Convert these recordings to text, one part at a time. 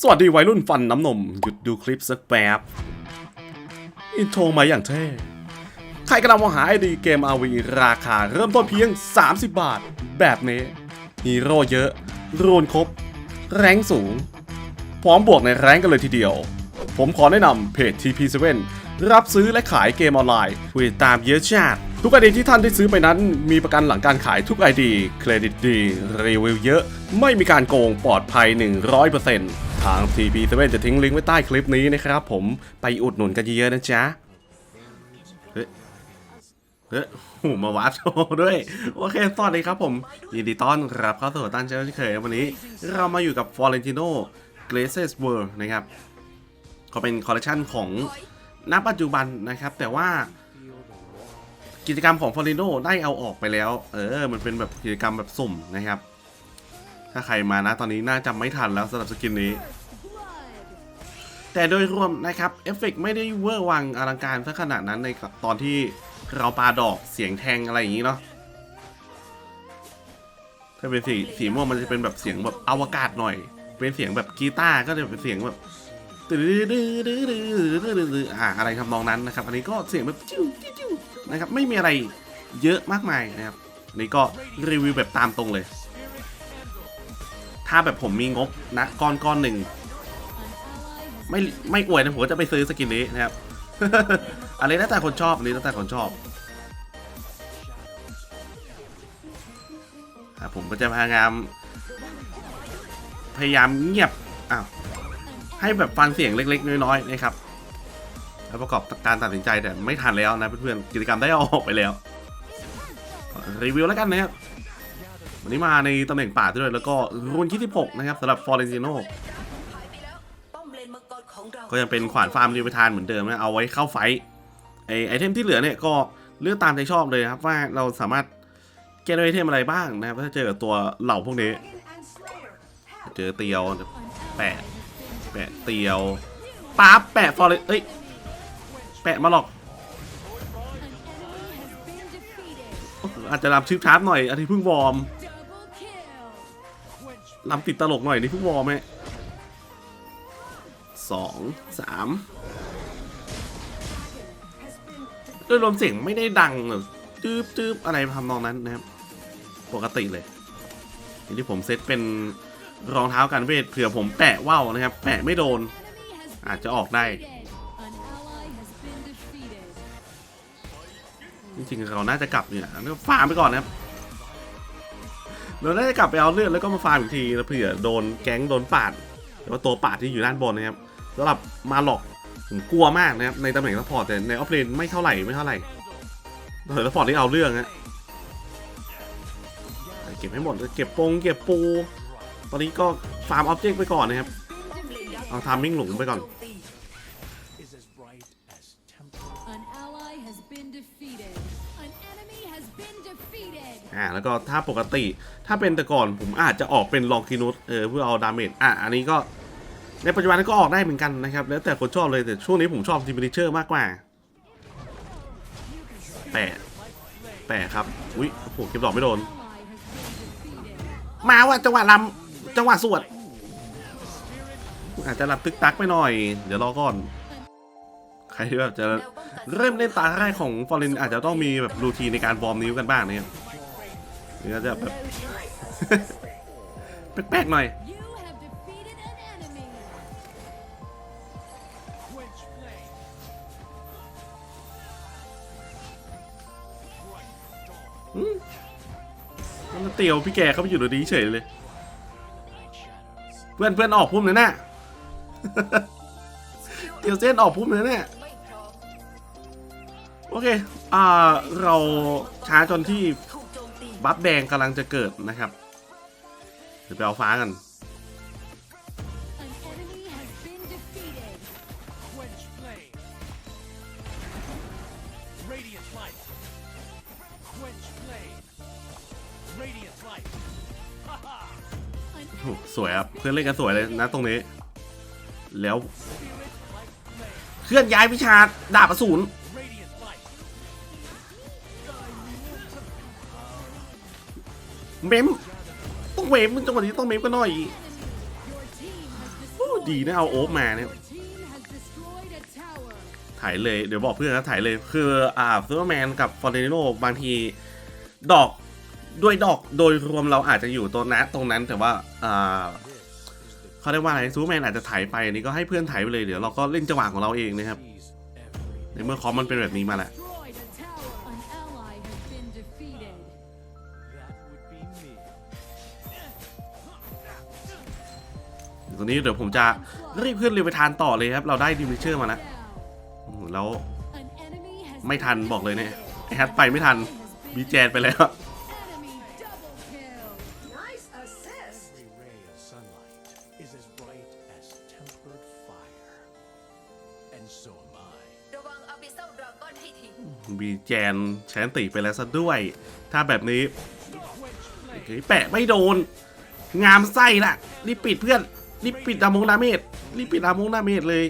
สวัสดีวัยรุ่นฟันน้ำนม หยุดดูคลิปสักแป๊บ อินโทรมาอย่างเท่ ใครกำลังมองหาไอดีเกม RV ราคาเริ่มต้นเพียง 30 บาท แบบนี้ ฮีโร่เยอะ รูนครบ แรงสูง พร้อมบวกในแรงกันเลยทีเดียว ผมขอแนะนำเพจ TP7 รับซื้อและขายเกมออนไลน์ผู้ติดตามเยอะชาติ ทุกไอดีที่ท่านได้ซื้อไปนั้น มีประกันหลังการขายทุกไอดีเครดิตดี รีวิวเยอะ ไม่มีการโกงปลอดภัย 100%ทาง TP7 จะทิ้งลิงก์ไว้ใต้คลิปนี้นะครับผมไปอุดหนุนกันเยอะๆนะจ๊ะเฮ้ยเฮ้ยโหูมาวาร์ปโชว์ด้วย โอเคสวัสดีครับผม ยินดีต้อนรับเข้าสู่ตั้นเช่นเคยวันนี้ เรามาอยู่กับ Florentino Glaces World นะครับก็เป็นคอลเลคชันของณปัจจุบันนะครับ แต่ว่า กิจกรรมของ f o r e n o ได้เอาออกไปแล้ว เออ มันเป็นแบบกิจกรรมแบบสุ่มนะครับ ถ้าใครมานะ ตอนนี้น่าจะไม่ทันแล้วสำหรับสกินนี้ แต่โดยรวมนะครับ เอฟเฟกไม่ได้เวอร์วังอลังการซะขนาดนั้นในตอนที่เราปาดอกเสียงแทงอะไรอย่างนี้เนาะ ถ้าเป็นสีสีม่วงมันจะเป็นแบบเสียงแบบอวกาศหน่อย เป็นเสียงแบบกีตาร์ก็จะเป็นเสียงแบบตื้อดื้อดื้อดื้อดื้อดื้ออ่าอะไรทำนองนั้นนะครับ อันนี้ก็เสียงแบบจิ้วจิ้ว นะครับไม่มีอะไรเยอะมากมายนะครับนนี้ก็รีวิวแบบตามตรงเลย ถ้าแบบผมมีงบนะก้อนก้อนหนึ่งไม่ไม่อวยนะผมจะไปซื้อสกินนี้นะครับอันนี้แล้วแต่คนชอบอันนี้แล้วแต่คนชอบอผมก็จะพยายาม พยายามเงียบอ้าวให้แบบฟังเสียงเล็ก ๆ น้อยๆนะครับ แล้วประกอบการตัดสินใจแต่ไม่ทันแล้วนะเพื่อนๆกิจกรรมได้ออกไปแล้ว รีวิวแล้วกันนะครับวันนี้มาในตำแหน่งป่าด้วยแล้วก็รุ่นที่16นะครับสำหรับฟอร์เรนซิโนก็ยังเป็นขวานฟาร์มดีไปทานเหมือนเดิมนะเอาไว้เข้าไฟท์ไอไอเทมที่เหลือเนี่ยก็เลือกตามใจชอบเลยครับว่าเราสามารถเกณฑ์ไอเทมอะไรบ้างนะครับถ้าเจอกับตัวเหล่าพวกนี้ เจอเตียวแปะแปะเตียวปั๊บแปะฟอร์เรเอ้ย แปะมาหรอกอาจจะรับชิปชาร์จหน่อยอันนี้เพิ่งวอร์มลำติดตลกหน่อยนี่เพิ่งวอร์มไหมสองสามโดยรวมเสียงไม่ได้ดังแบบจืบจืบอะไรทำนองนั้นนะครับ ปกติเลยอย่างที่ผมเซตเป็นรองเท้ากันเวทเผื่อผมแปะว่าวนะครับ แปะไม่โดน อาจจะออกได้ จริงๆเราน่าจะกลับเนี่ยแล้วก็ฟาร์มไปก่อนนะครับเราน่าจะกลับไปเอาเลือดแล้วก็มาฟาร์มอีกทีแล้วเผื่อโดนแก๊งโดนปาดหรือว่าตัวปาดที่อยู่ด้านบนนะครับสำหรับมาหลอกผมกลัวมากนะครับในตำแหน่งซัพพอร์ตแต่ในออฟเลนไม่เท่าไหร่ไม่เท่าไหร่เออซัพพอร์ตที่เอาเรื่องฮะเก็บให้หมดเก็บปงเก็บปู ตอนนี้ก็ฟาร์มออบเจกต์ไปก่อนนะครับเอาทามมิ่งหลงไปก่อน อ่าแล้วก็ถ้าปกติถ้าเป็นแต่ก่อนผมอาจจะออกเป็นลองคินุสเออเพื่อเอาดาเมจอะอันนี้ก็ในปัจจุบันก็ออกได้เหมือนกันนะครับ แล้วแต่คนชอบเลยแต่ช่วงนี้ผมชอบทีมเชอร์มากกว่าแปะแปะครับอุ้ยโอ้โหเก็บดอกไม่โดน มาว่ะจังหวะลำจังหวะสวด อาจจะหลับตึกตักไปหน่อย เดี๋ยวรอก่อน ใครที่แบบจะเริ่มเล่นตาแรกของฟอร์เรนอาจจะต้องมีแบบรูทีในการวอร์มนิ้วกันบ้างนะครับ นี่ก็จะแบบ แปลกๆหน่อย You have defeated an enemy. Quench flame. Bright dawn. มันเตียวพี่แกเขาไปอยู่ตรงนี้เฉยเลย Night shadows. เพื่อนเพื่อนออกพุ่มเลยน่ะ เตียวเส้นออกพุ่มเลยเนี่ยไม่พร้อมโอเค อ่า เราช้าจนที่ถูกโจมตี บัฟแดงกำลังจะเกิดนะครับเดี๋ยวไปเอาฟ้ากันสวยครับเพื่อนเล่นกันสวยเลยนะตรงนี้ แล้ว เคลื่อนย้ายวิชาดาบอสูร เมมต้องเวมมจังหวะนี้ต้องเมมกันหน่อยดีนะเอาโอ๊บมาเนี่ยถ่ายเลยเดี๋ยวบอกเพื่อนนะถ่ายเลยคืออ่าซูเปอร์แมนกับฟอร์เรนโนบางทีดอกด้วยดอกโดยรวมเราอาจจะอยู่ตัวนั้นตรงนั้นแต่ว่าอ่าเขาเรียกว่าอะไรซูเปอร์แมนอาจจะถ่ายไปอันนี้ก็ให้เพื่อนถ่ายไปเลยเดี๋ยวเราก็เล่นจังหวะของเราเองนะครับในเมื่อคอมมันเป็นแบบนี้มาแหละ ตรงนี้เดี๋ยวผมจะรีบขึ้นเรือไปทานต่อเลยครับ เราได้ดิมิเชอร์มาแล้วแล้วไม่ทันบอกเลยเนี่ยไอแฮทไปไม่ทันมีแจนไปแล้ว Enemy double kill. Nice assist Every ray of sunlight is as bright as tempered fire. And so am I. ระวังอาบิเซลดราก้อนให้ทีมีแจนแชนติไปแล้วซะด้วย ถ้าแบบนี้แปะไม่โดน งามไส้ละรีบปิดเพื่อน รีบปิดดามงดาเมจรีบปิดดามงดาเมจเลย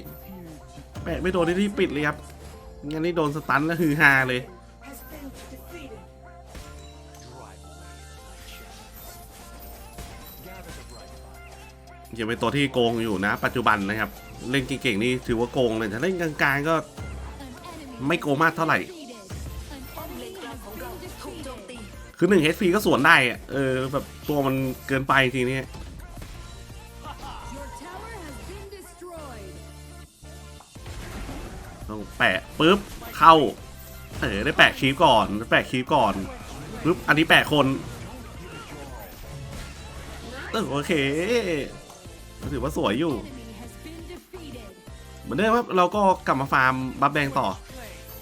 แปะไม่โดนนี่รีบปิดเลยครับงั้นนี่โดนสตันแล้วฮือฮาเลยยังเป็นตัวที่โกงอยู่นะ ปัจจุบันนะครับ เล่นเก่งๆนี่ถือว่าโกงเลยถ้าเล่นกลางๆก็ไม่โกงมากเท่าไหร่ คือหนึ่ง HP ก็สวนได้เออแบบตัวมันเกินไปจริงๆเนี่ย ต้องแปะปุ๊บเข้าเออได้แปะคีฟก่อนได้แปะคีฟก่อนปุ๊บอันนี้แปะคนเออโอเคถือว่าสวยอยู่เหมือนเดิมครับเราก็กลับมาฟาร์มบัฟแดงต่อ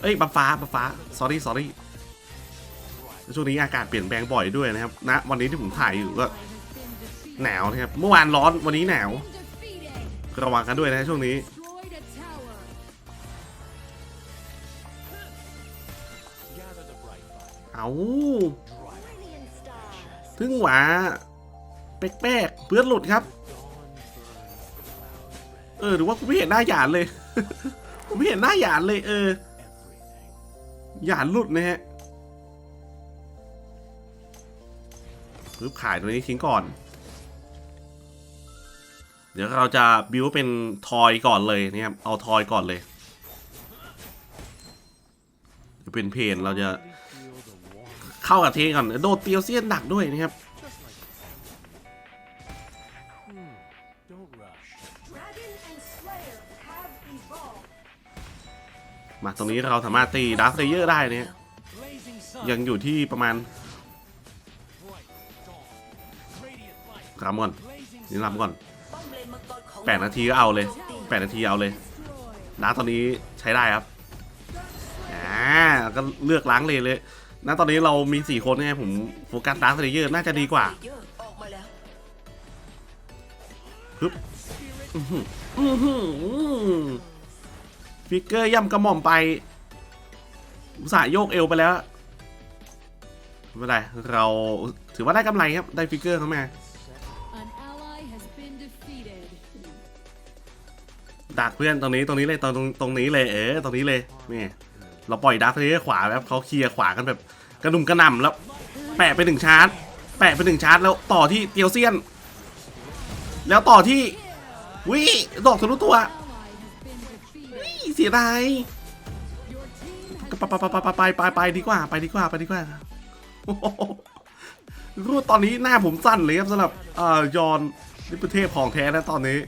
เอ้ยบัฟฟ้าบัฟฟ้า sorry sorry ช่วงนี้อากาศเปลี่ยนแปลงบ่อยด้วยนะครับณวันนี้ที่ผมถ่ายอยู่ก็หนาวนะครับเมื่อวานร้อนวันนี้หนาวระวังกันด้วยนะช่วงนี้ เอาถึงหวาแป๊กๆเพื่อนหลุดครับ เออหรือว่ากูไม่เห็นหน้าหยานเลยกูไม่เห็นหน้าหยานเลยเออหยานหลุดนะฮะปึ๊บขายตัวนี้ทิ้งก่อน เดี๋ยวเราจะบิวเป็นทอยก่อนเลยนะครับเอาทอยก่อนเลยจะเป็นเพนเราจะ เข้ากับเทก่อนโดดเตียวเซียนดักด้วยนะครับมาตรงนี้เราสามารถตีดาร์ l เลเยอร์ได้เนี่ยยังอยู่ที่ประมาณรำก่อนนี่รำก่อนป้อมเลนมังกรของแปดนาทีก็เอาเลยแปดนาทีเอาเลยดาร์ตอนนี้ใช้ได้ครับอ่าก็เลือกล้างเลยเลย ณตอนนี้เรามี 4 คนเนี่ยผมโฟกัสดาร์ l เลเยอร์น่าจะดีกว่าเยอะออกมาแล้วฮึบอื้อหืออื้อหือฟิกเกอร์ย่ำกระหม่อมไปอุตส่าห์โยกเอวไปแล้วไม่เป็นไรเราถือว่าได้กำไรครับ ได้ฟิกเกอร์เข้ามา An ally has been defeated. ดักเพื่อนตรงนี้ตรงนี้เลยตรงตรงตรงนี้เลยเออตรงนี้เลยนี่ เราปล่อยดักเลยขวาแบบเขาเคลียร์ขวากันแบบกระดุมกระหน่ำแล้ว แปะไปหนึ่งชาร์จ แปะไปหนึ่งชาร์จแล้วต่อที่เตียวเซียน แล้วต่อที่วิดอกทะลุตัว Ally has been defeated. เสียดายไปไปไปไปไปไปไปดีกว่าไปดีกว่าไปดีกว่ารู้ตอนนี้หน้าผมสั้นเลยครับสำหรับอ่อยอนนี่ประเทศของแท้นะตอนนี้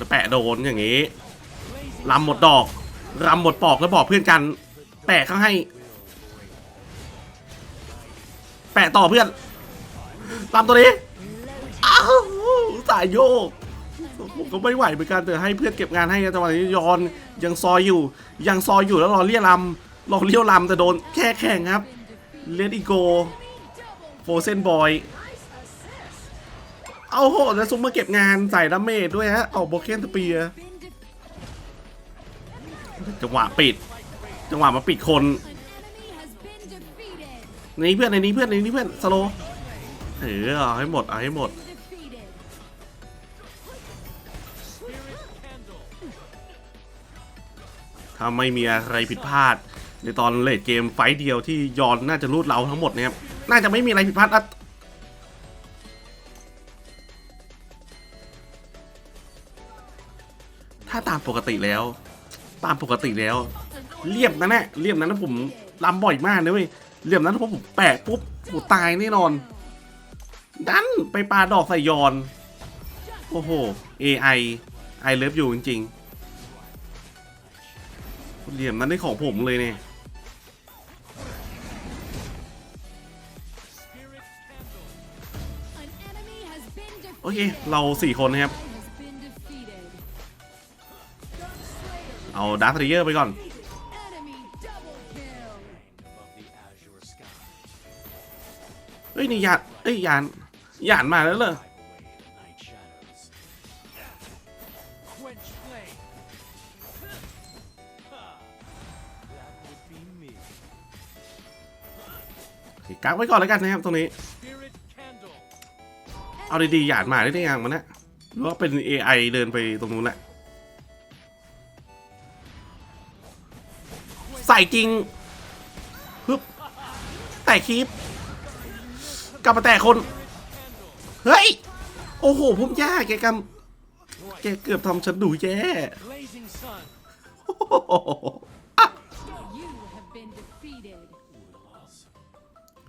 จะแปะโดนอย่างนี้ลำหมดดอกลำหมดปอกแล้วบอกเพื่อนกัน แปะเขาให้ แปะต่อเพื่อนลำตัวนี้อ้าวสายโยกผมก็ไม่ไหวเหมือนกันแต่ให้เพื่อนเก็บงานให้จังหวะนี้ยอนยังซอยอยู่ ยังซอยอยู่แล้วรอเลี้ยลำรอเลี้ยวลำแต่โดนแค่แข่งครับเลดอีโกโฟเซนบอย เอาโหแล้วซุมมาเก็บงานใส่ดาเมจด้วยฮะเอาโบเคนตเปียจังหวะปิด จังหวะมาปิดคนในนี้เพื่อนในนี้เพื่อนในนี้เพื่อนสโลเออเอาให้หมดเอาให้หมดถ้าไม่มีอะไรผิดพลาด ในตอนเลดเกมไฟเดียวที่ยอนน่าจะรูดเราทั้งหมดเนี่ยน่าจะไม่มีอะไรผิดพลาด ปกติแล้ว ตามปกติแล้วเรียบนั้นแหละเรียบนั้นนะผมลำบ่อยมากนะเว้ยเรียบนั้นพอผมแปะปุ๊บกูตายแน่นอน ดันไปปาดอกใส่ยอน โอ้โห AI I love you จริงๆเหลี่ยมนั้นได้ของผมเลยเนี่ยโอเค เราสี่คนนะครับ เอาดาร์ธเยอร์ไปก่อน เฮ้ย นี่ยานเอ้ยยานยานมาแล้วเหรอกักไว้ก่อนแล้วกันนะครับตรงนี้ เอาดีๆหยาดมาได้ยังมันนะหรือว่าเป็น AI เดินไปตรงนู้นแหละ ส่จริงฮึบแต่คลิปกลับมาแต่คน เฮ้ย โอ้โหพุ่มย่าแกกำแกเกือบทำฉันดูแย่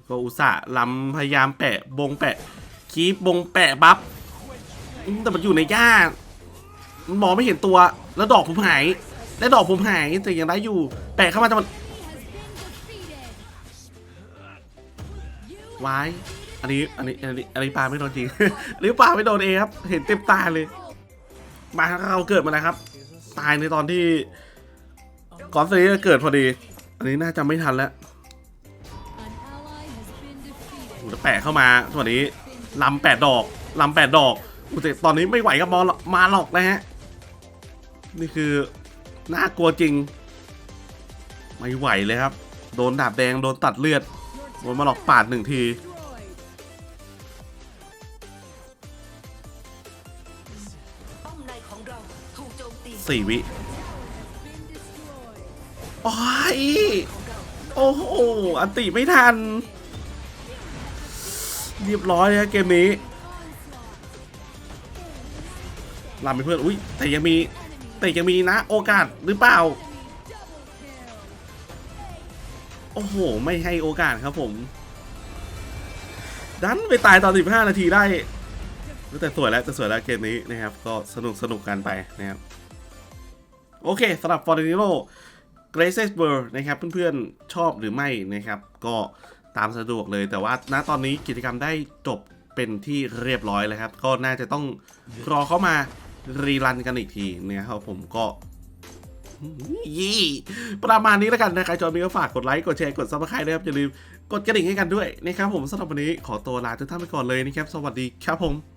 ก็อุตส่าห์ลำพยายามแปะบงแปะคีบบงแปะบัฟแต่มันอยู่ในหญ้ามันมองไม่เห็นตัวแล้วดอกผมหาย และดอกผมหายแต่ยังได้อยู่ แปะเข้ามาแต่มันวายอันนี้อันนี้อันนี้อันนี้ปลาไม่โดนจริงอันนี้ปลาไม่โดนเองครับ เห็นเต็มตาเลยมาเราเกิดมาแล้วครับ ตายในตอนที่ก่อนซีเกิดพอดี อันนี้น่าจะไม่ทันแล้ว an ally has been defeated. โอ้แต่แปะเข้ามาสวัสดีลำแปดดอกลำแปดดอกอุยแต่ตอนนี้ไม่ไหวกับมอลมาหรอกนะฮะ นี่คือ น่ากลัวจริง ไม่ไหวเลยครับ โดนดาบแดงโดนตัดเลือดโดนมาหลอกปาดหนึ่งที สี่วิโอ้ยโอ้โห อันติไม่ทัน เรียบร้อยนะเกมนี้ลำไปเพื่อน อุ้ยแต่ยังมี แต่ยังมีนะโอกาสหรือเปล่า โอ้โห ไม่ให้โอกาสครับผม ดันไปตายตอน 15 นาทีได้ แต่สวยแล้วแต่สวยแล้วเกมนี้นะครับ ก็สนุกสนุกกันไปนะครับ โอเคสำหรับ f o r t i n i r o g r a c e s b u r นะครับ เพื่อนๆ ชอบหรือไม่นะครับ ก็ตามสะดวกเลยแต่ว่าณตอนนี้กิจกรรมได้จบเป็นที่เรียบร้อยแล้วครับ ก็น่าจะต้องรอเข้ามา รีรันกันอีกทีนะครับผมก็ยี่ประมาณนี้แล้วกันนะใครชอบนี้ก็ฝากกดไลค์กดแชร์กดซับสไครต์นะครับอย่าลืมกดกระดิ่งให้กันด้วยนะครับผมสำหรับวันนี้ขอตัวลาทุกท่านไปก่อนเลยนะครับ สวัสดีครับผม